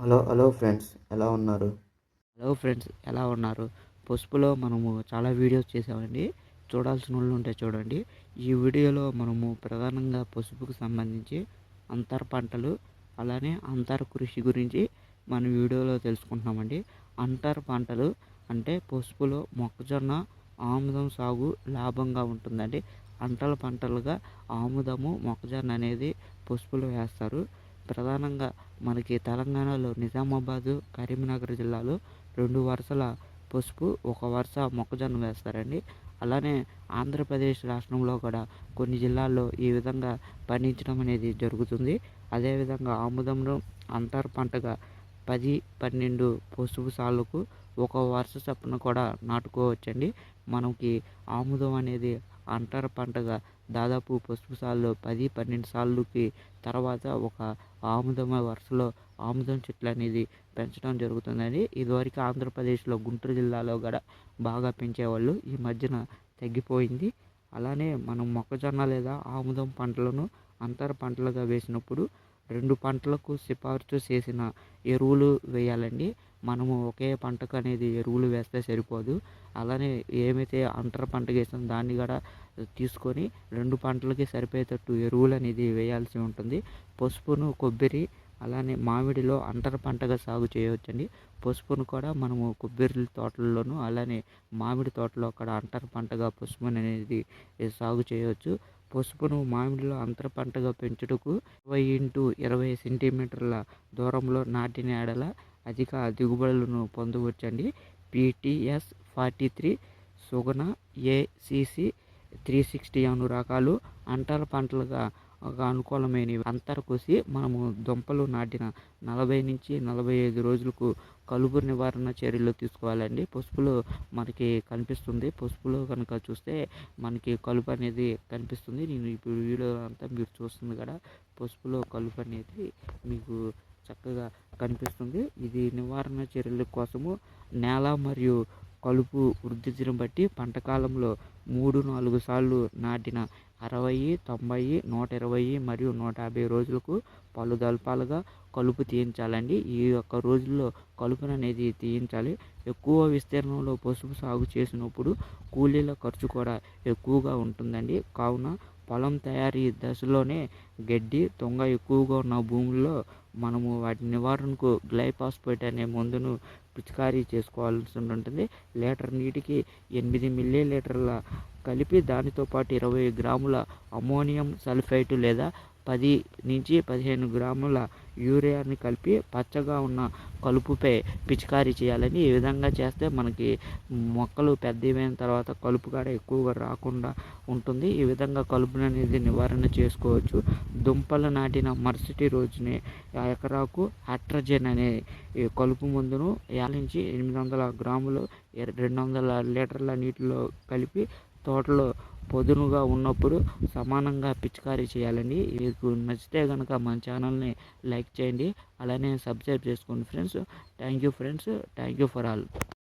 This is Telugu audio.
హలో హలో ఫ్రెండ్స్ ఎలా ఉన్నారు? హలో ఫ్రెండ్స్ ఎలా ఉన్నారు? పసుపులో మనము చాలా వీడియోస్ చేసామండి. చూడాల్సిన వాళ్ళు ఉంటే చూడండి. ఈ వీడియోలో మనము ప్రధానంగా పసుపుకు సంబంధించి అంతర పంటలు అలానే అంతర కృషి గురించి మన వీడియోలో తెలుసుకుంటున్నామండి. అంతర పంటలు అంటే పసుపులో మొక్కజొన్న ఆముదం సాగు లాభంగా ఉంటుందండి. అంటల పంటలుగా ఆముదము మొక్కజొన్న అనేది పసుపులో వేస్తారు. ప్రధానంగా మనకి తెలంగాణలో నిజామాబాదు కరీంనగర్ జిల్లాలో రెండు వరుసల పసుపు ఒక వరుస మొక్కజొన్న వేస్తారండి. అలానే ఆంధ్రప్రదేశ్ రాష్ట్రంలో కూడా కొన్ని జిల్లాల్లో ఈ విధంగా పండించడం అనేది జరుగుతుంది. అదేవిధంగా ఆముదంలో అంతర్ పంటగా పది పన్నెండు పసుపు సాళ్ళకు ఒక వరుస చప్పున కూడా నాటుకోవచ్చండి. మనకి ఆముదం అనేది అంతర పంటగా దాదాపు పసుపు సాల్లో పది పన్నెండు సార్లుకి తర్వాత ఒక ఆముదం వరుసలో ఆముదం చెట్లు అనేది పెంచడం జరుగుతుందండి. ఇదివరకు ఆంధ్రప్రదేశ్లో గుంటూరు జిల్లాలో కూడా బాగా పెంచేవాళ్ళు. ఈ మధ్యన తగ్గిపోయింది. అలానే మనం మొక్కజొన్న లేదా ఆముదం పంటలను అంతర పంటలుగా వేసినప్పుడు రెండు పంటలకు సిఫార్సు చేసిన ఎరువులు వేయాలండి. మనము ఒకే పంటకు అనేది ఎరువులు వేస్తే సరిపోదు. అలానే ఏమైతే అంతర పంట వేసాం దాన్ని కూడా తీసుకొని రెండు పంటలకి సరిపోయేటట్టు ఎరువులు అనేది వేయాల్సి ఉంటుంది. పసుపును కొబ్బరి అలానే మామిడిలో అంతర పంటగా సాగు చేయవచ్చండి. పసుపును కూడా మనము కొబ్బరి తోటల్లోనూ అలానే మామిడి తోటలో అక్కడ అంతర పంటగా పసుపును అనేది సాగు చేయవచ్చు. పసుపును మామిడిలో అంతర పంటగా పెంచుటకు ఇరవై ఇంటూ ఇరవై సెంటీమీటర్ల దూరంలో నాటిన ఎడల అధిక దిగుబడులను పొందవచ్చండి. పిటిఎస్ ఫార్టీ త్రీ సుగన ఏసీసీ త్రీ సిక్స్టీ అను రకాలు అంటర పంటలుగా ఒక అనుకూలమైనవి. అంతర కోసి మనము దుంపలు నాటిన నలభై నుంచి నలభై ఐదు రోజులకు కలుపు నివారణ చర్యలు తీసుకోవాలండి. పసుపులో మనకి కనిపిస్తుంది. పసుపులో కనుక చూస్తే మనకి కలుపు అనేది కనిపిస్తుంది. నేను ఇప్పుడు వీడియో అంతా మీరు చూస్తుంది కదా పసుపులో కలుపు అనేది మీకు చక్కగా కనిపిస్తుంది. ఇది నివారణ చర్యల కోసము నేల మరియు కలుపు వృద్ధిని బట్టి పంట కాలంలో మూడు నాలుగు సార్లు నాటిన అరవై తొంభై నూట ఇరవై మరియు నూట యాభై రోజులకు పలు దల్పాలుగా కలుపు తీయించాలండి. ఈ యొక్క రోజుల్లో కలుపును అనేది తీయించాలి. ఎక్కువ విస్తీర్ణంలో పసుపు సాగు చేసినప్పుడు కూలీల ఖర్చు కూడా ఎక్కువగా ఉంటుందండి. కావున పొలం తయారీ దశలోనే గడ్డి తొంగ ఎక్కువగా ఉన్న భూముల్లో మనము వాటి నివారణకు గ్లైపాస్పేట్ అనే మందును పిచికారీ చేసుకోవాల్సి ఉంటుంది. లీటర్ నీటికి ఎనిమిది మిల్లీ లీటర్ల కలిపి దానితో పాటు ఇరవై గ్రాముల అమోనియం సల్ఫైట్ లేదా పది నుంచి పదిహేను గ్రాముల యూరియాని కలిపి పచ్చగా ఉన్న కలుపుపై పిచికారీ చేయాలని ఈ విధంగా చేస్తే మనకి మొక్కలు పెద్దవైన తర్వాత కలుపు కూడా ఎక్కువగా రాకుండా ఉంటుంది. ఈ విధంగా కలుపుని అనేది నివారణ చేసుకోవచ్చు. దుంపలు నాటిన మరుసటి రోజునే ఎకరాకు అట్రజెన్ అనే కలుపు మందును యాలించి ఎనిమిది వందల గ్రాములు రెండు వందల లీటర్ల నీటిలో కలిపి తోటలో పొదునుగా ఉన్నప్పుడు సమానంగా పిచికారీ చేయాలండి. మీకు నచ్చితే కనుక మన ఛానల్ని లైక్ చేయండి. అలానే సబ్స్క్రైబ్ చేసుకోండి friends. Thank you friends. Thank you for all.